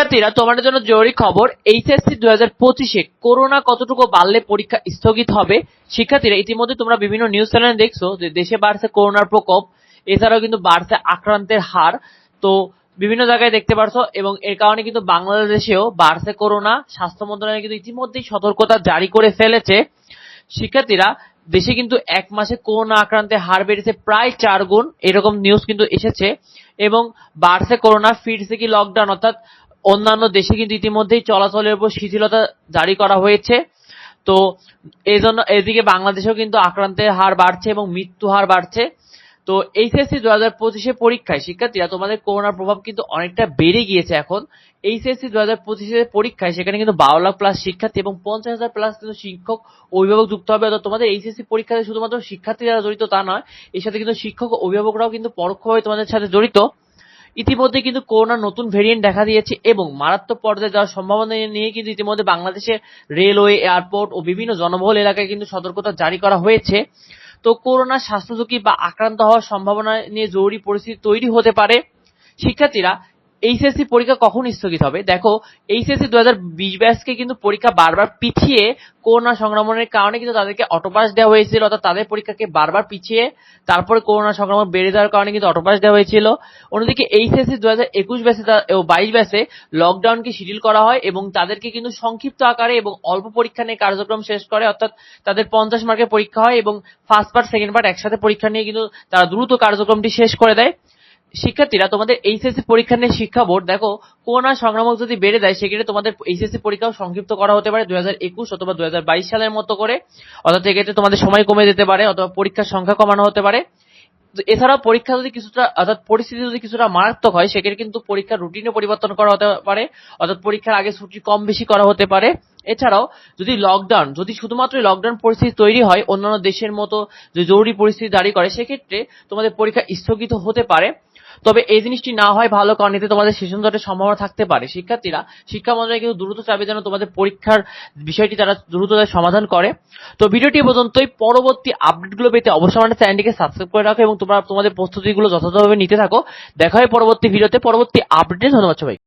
শিক্ষার্থীরা তোমাদের জন্য জরুরি খবর এইচএসসি দুই হাজার পঁচিশে করোনা কতটুকু বাড়লে পরীক্ষা স্থগিত হবে? শিক্ষার্থীরা, ইতিমধ্যে তোমরা বিভিন্ন নিউজ চ্যানেলে দেখছ যে দেশে বাড়ছে করোনার প্রকোপ, এছাড়াও কিন্তু বাড়ছে আক্রান্তের হার। তো বিভিন্ন জায়গায় দেখতে পারছ, এবং এর কারণে কিন্তু বাংলাদেশেও বাড়ছে করোনা। স্বাস্থ্য মন্ত্রণালয় কিন্তু ইতিমধ্যেই সতর্কতা জারি করে ফেলেছে। শিক্ষার্থীরা, দেশে কিন্তু এক মাসে করোনা আক্রান্তের হার বেড়েছে প্রায় চার গুণ, এরকম নিউজ কিন্তু এসেছে। এবং বাড়ছে করোনা, ফিরছে কি লকডাউন অর্থাৎ অন্যান্য দেশে কিন্তু ইতিমধ্যেই চলাচলের উপর শিথিলতা জারি করা হয়েছে। তো এই জন্য এদিকে বাংলাদেশেও কিন্তু আক্রান্তের হার বাড়ছে এবং মৃত্যু হার বাড়ছে। তো এইচএসসি দু হাজার পঁচিশে পরীক্ষায়, শিক্ষার্থীরা, তোমাদের করোনার প্রভাব কিন্তু অনেকটা বেড়ে গিয়েছে এখন। এইচএসসি দু হাজার পঁচিশের পরীক্ষায় সেখানে কিন্তু বারো লাখ প্লাস শিক্ষার্থী এবং পঞ্চাশ হাজার প্লাস কিন্তু শিক্ষক অভিভাবক যুক্ত হবে। অর্থাৎ তোমাদের এইচএসসি পরীক্ষাতে শুধুমাত্র শিক্ষার্থী যারা জড়িত তা নয়, এর সাথে কিন্তু শিক্ষক অভিভাবকরাও কিন্তু পরোক্ষভাবে তোমাদের সাথে জড়িত। ইতিমধ্যে কিন্তু করোনার নতুন ভেরিয়েন্ট দেখা দিয়েছে এবং মারাত্মক পর্যায়ে যাওয়ার সম্ভাবনা নিয়ে কিন্তু ইতিমধ্যে বাংলাদেশে রেলওয়ে, এয়ারপোর্ট ও বিভিন্ন জনবহুল এলাকায় কিন্তু সতর্কতা জারি করা হয়েছে। তো করোনা স্বাস্থ্য ঝুঁকি বা আক্রান্ত হওয়ার সম্ভাবনা নিয়ে জরুরি পরিস্থিতি তৈরি হতে পারে। শিক্ষার্থীরা এইচএসসি পরীক্ষা কখন স্থগিত হবে? দেখো এইচএসসি দু হাজার বিশ ব্যাচকে কিন্তু পরীক্ষা বারবার পিছিয়ে করোনা সংক্রমণের কারণে কিন্তু তাদেরকে অটোপাস দেওয়া হয়েছিল, অর্থাৎ তাদের পরীক্ষাকে বারবার পিছিয়ে তারপরে করোনা সংক্রমণ বেড়ে যাওয়ার কারণে কিন্তু অটোপাস দেওয়া হয়েছিল। অন্যদিকে এইচএসসি দু হাজার একুশ ব্যাচে ও বাইশ ব্যাচে লকডাউনকে শিডিউল করা হয় এবং তাদেরকে কিন্তু সংক্ষিপ্ত আকারে এবং অল্প পরীক্ষা নিয়ে কার্যক্রম শেষ করে, অর্থাৎ তাদের পঞ্চাশ মার্কের পরীক্ষা হয় এবং ফার্স্ট পার্ট সেকেন্ড পার্ট একসাথে পরীক্ষা নিয়ে কিন্তু তারা দ্রুত কার্যক্রমটি শেষ করে দেয়। শিক্ষার্থীরা তোমাদের এইচএসসি পরীক্ষা নিয়ে শিক্ষা বোর্ড, দেখো করোনা সংক্রামক যদি বেড়ে যায়, সেক্ষেত্রে তোমাদের এইচএসসি পরীক্ষাও সংক্ষিপ্ত করা হতে পারে দুই হাজার একুশ অথবা দুই হাজার বাইশ সালের মতো করে। অর্থাৎ এক্ষেত্রে তোমাদের সময় কমে যেতে পারে, অথবা পরীক্ষার সংখ্যা কমানো হতে পারে। এছাড়াও পরীক্ষা যদি কিছুটা, অর্থাৎ পরিস্থিতি যদি কিছুটা মারাত্মক হয়, সেক্ষেত্রে কিন্তু পরীক্ষার রুটিনে পরিবর্তন করা হতে পারে, অর্থাৎ পরীক্ষার আগে ছুটি কম বেশি করা হতে পারে। এছাড়াও যদি লকডাউন যদি শুধুমাত্র লকডাউন পরিস্থিতি তৈরি হয়, অন্যান্য দেশের মতো যে জরুরি পরিস্থিতি জারি করে, সেক্ষেত্রে তোমাদের পরীক্ষা স্থগিত হতে পারে। তবে এই জিনিসটি না হয় ভালো, কারণ এতে তোমাদের সেশন জটের সম্ভাবনা থাকতে পারে। শিক্ষার্থীরা শিক্ষা মন্ত্রণালয় কিন্তু দ্রুত চাবে যেন তোমাদের পরীক্ষার বিষয়টি তারা দ্রুত সমাধান করে। তো ভিডিওটি পর্যন্তই। পরবর্তী আপডেটগুলো পেতে অবশ্যই আমাদের চ্যানেলটিকে সাবস্ক্রাইব করে রাখো এবং তোমরা তোমাদের প্রস্তুতিগুলো যথাযথভাবে নিতে থাকো। দেখা হয় পরবর্তী ভিডিওতে। পরবর্তী আপডেটে। ধন্যবাদ সবাই